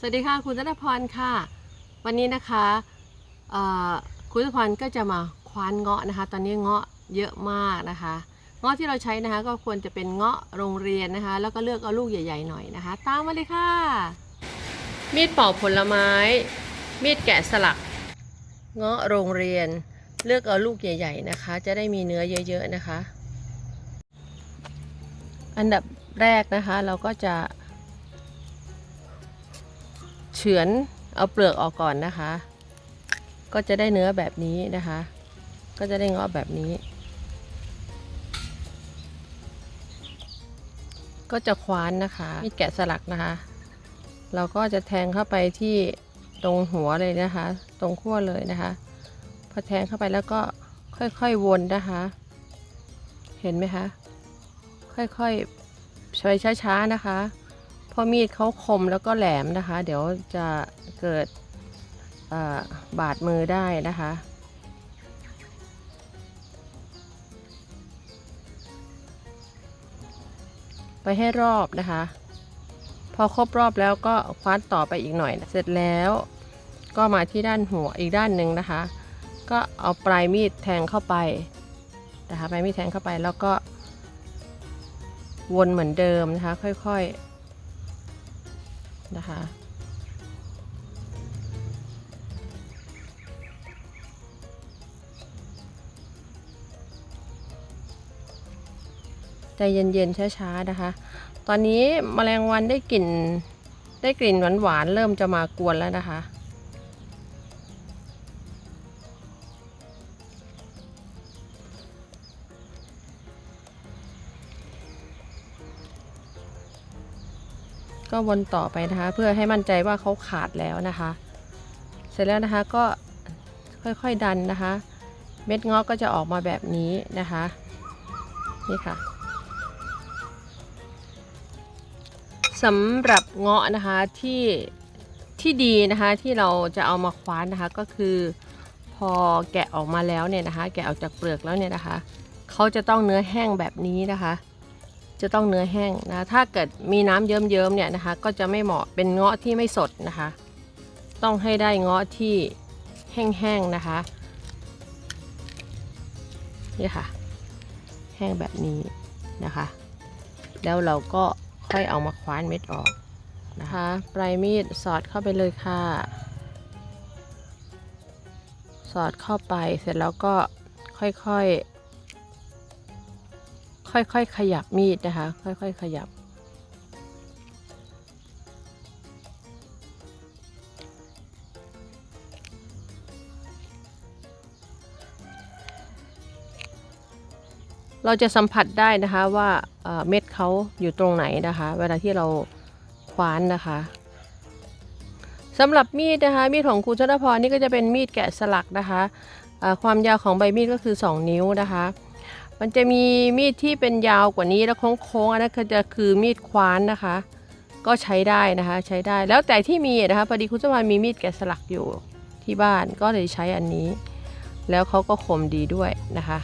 สวัสดีค่ะคุณธนพรค่ะ วันนี้นะคะคุณธนพรก็จะมาคว้านเงาะนะคะ ตอนนี้เงาะเยอะมากนะคะเงาะที่เราใช้นะคะ ก็ควรจะเป็นเงาะโรงเรียนนะคะ แล้วก็เลือกเอาลูกใหญ่ๆหน่อยนะคะ ตามมาเลยค่ะ มีดปอกผลไม้ มีดแกะสลัก เงาะโรงเรียน เลือกเอาลูกใหญ่ ๆนะคะ จะได้มีเนื้อเยอะ ๆนะคะ อันดับแรกนะคะเราก็จะ เฉือนเอาเปลือกออกก่อนนะคะ ก็จะได้เนื้อแบบนี้นะคะ ก็จะได้งาะแบบนี้ ก็จะคว้านนะคะมีแกะสลักนะคะ เราก็จะแทงเข้าไปที่ตรงหัวเลยนะคะ ตรงขั้วเลยนะคะ พอแทงเข้าไปแล้วก็ค่อยๆวนนะคะ เห็นไหมคะ ค่อยๆใช้ช้าๆนะคะ ราะมีดเขาคมแล้วก็แหลมนะคะ เดี๋ยวจะเกิดบาดมือได้นะคะ ไปให้รอบนะคะ พอครบรอบแล้วก็คว้านต่อไปอีกหน่อย เสร็จแล้วก็มาที่ด้านหัวอีกด้านหนึ่งนะคะ ก็เอาปลายมีดแทงเข้าไปนะคะปลายมีดแทงเข้าไปแล้วก็วนเหมือนเดิมนะคะ ค่อยๆ นะคะ ใจเย็นๆช้าๆนะคะ ตอนนี้มแมลงวันได้กลิ่นได้กลิ่นหวานๆเริ่มจะมากวนแล้วนะคะ ก็วนต่อไปนะคะ เพื่อให้มั่นใจว่าเขาขาดแล้วนะคะ เสร็จแล้วนะคะก็ค่อยๆดันนะคะ เม็ดงาะก็จะออกมาแบบนี้นะคะ นี่ค่ะสำหรับเงาะนะคะที่ที่ดีนะคะที่เราจะเอามาคว้านนะคะก็คือพอแกะออกมาแล้วเนี่ยนะคะ แกะออกจากเปลือกแล้วเนี่ยนะคะเขาจะต้องเนื้อแห้งแบบนี้นะคะ จะต้องเนื้อแห้งนะถ้าเกิดมีน้ำเยิ้มๆเนี่ยนะคะ ก็จะไม่เหมาะเป็นเงาะที่ไม่สดนะคะ ต้องให้ได้เงาะที่แห้งๆนะคะนี่ค่ะ แห้งแบบนี้นะคะ แล้วเราก็ค่อยเอามาคว้านเม็ดออกนะคะปลายมีดสอดเข้าไปเลยค่ะ สอดเข้าไปเสร็จแล้วก็ค่อยๆ ค่อยๆขยับมีดนะคะ ค่อยๆขยับ เราจะสัมผัสได้นะคะว่าเม็ดเขาอยู่ตรงไหนนะคะ เวลาที่เราคว้านนะคะสำหรับมีดนะคะ มีดของครูชนพรนี่ก็จะเป็นมีดแกะสลักนะคะความยาวของใบมีดก็คือ 2 นิ้วนะคะ มันจะมีมีดที่เป็นยาวกว่านี้แล้วโค้งๆอันนั้นก็จะคือมีดคว้านนะคะ ก็ใช้ได้นะคะใช้ได้แล้วแต่ที่มีนะคะพอดีคุณชนพรมีมีดแกะสลักอยู่ที่บ้านก็เลยใช้อันนี้ แล้วเขาก็คมดีด้วยนะคะ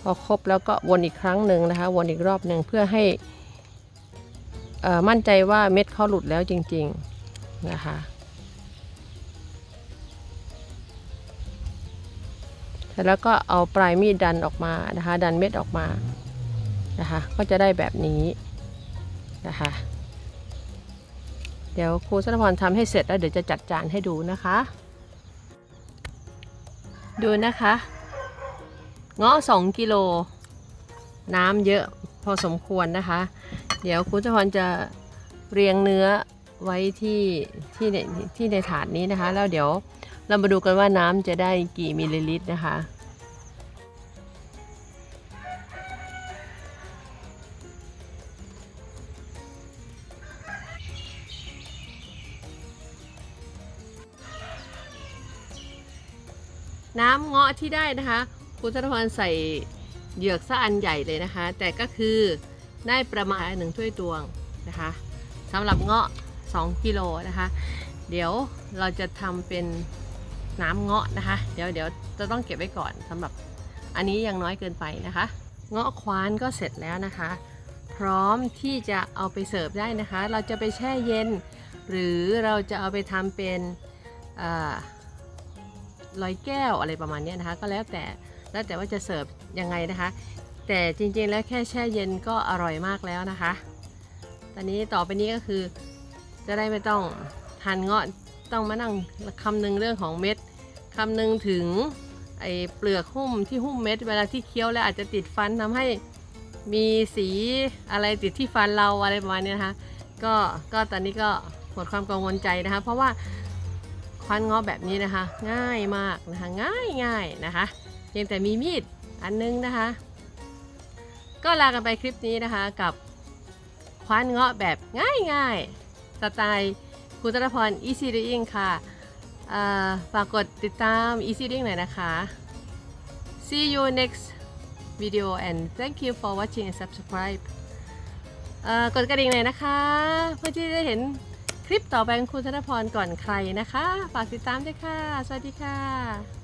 พอครบแล้วก็วนอีกครั้งหนึ่งนะคะ วนอีกรอบหนึ่งเพื่อให้ มั่นใจว่าเม็ดเขาหลุดแล้วจริง ๆ นะคะ แล้วก็เอาปลายมีดดันออกมานะคะ ดันเม็ดออกมานะคะ ก็จะได้แบบนี้นะคะ เดี๋ยวครูสันพรทำให้เสร็จแล้วเดี๋ยวจะจัดจานให้ดูนะคะ ดูนะคะเงาะ2กิโล น้ำเยอะ พอสมควรนะคะ เดี๋ยวคุณเจพรจะเรียงเนื้อไว้ที่ที่ในที่ในถาดนี้นะคะ แล้วเดี๋ยวเรามาดูกันว่าน้ำจะได้กี่มิลลิลิตรนะคะน้ำเงาะที่ได้นะคะ คุณธนพรใส่ เหยือกซะอันใหญ่เลยนะคะ แต่ก็คือได้ประมาณหนึ่งถ้วยตวงนะคะสำหรับเงาะ 2กิโลนะคะ เดี๋ยวเราจะทำเป็นน้ำเงาะนะคะ เดี๋ยวเดี๋ยวจะต้องเก็บไว้ก่อนสำหรับอันนี้ยังน้อยเกินไปนะคะ เงาะควานก็เสร็จแล้วนะคะ พร้อมที่จะเอาไปเสิร์ฟได้นะคะ เราจะไปแช่เย็น หรือเราจะเอาไปทำเป็นลอยแก้วอะไรประมาณนี้นะคะ ก็แล้วแต่แล้วแต่ว่าจะเสิร์ฟ ยังไงนะคะ แต่จริงๆแล้วแค่แช่เย็นก็อร่อยมากแล้วนะคะ ตอนนี้ต่อไปนี้ก็คือ จะได้ไม่ต้องทานเงาะต้องมานั่งคำนึงเรื่องของเม็ดคำนึงถึงไอ้เปลือกหุ้มที่หุ้มเม็ดเวลาที่เคี้ยวแล้วอาจจะติดฟันทำให้มีสีอะไรติดที่ฟันเราอะไรประมาณนี้นะคะก็ก็ตอนนี้ก็หมดความกังวลใจนะคะ เพราะว่าคว้านเงาะแบบนี้นะคะ ง่ายมากนะคะง่ายง่ายนะคะเพียงแต่มีมีด อันนึงนะคะ ก็ลากันไปคลิปนี้นะคะกับคว้านเงาะแบบง่ายๆ สไตล์คุณธนพร Easy Reading ค่ะฝากกดติดตาม Easy Reading หน่อยนะคะ See you next video and thank you for watching and subscribe กดกระดิ่งหน่อยนะคะ เพื่อที่จะได้เห็นคลิปต่อไปของคุณธนพรก่อนใครนะคะ ฝากติดตามด้วยค่ะ สวัสดีค่ะ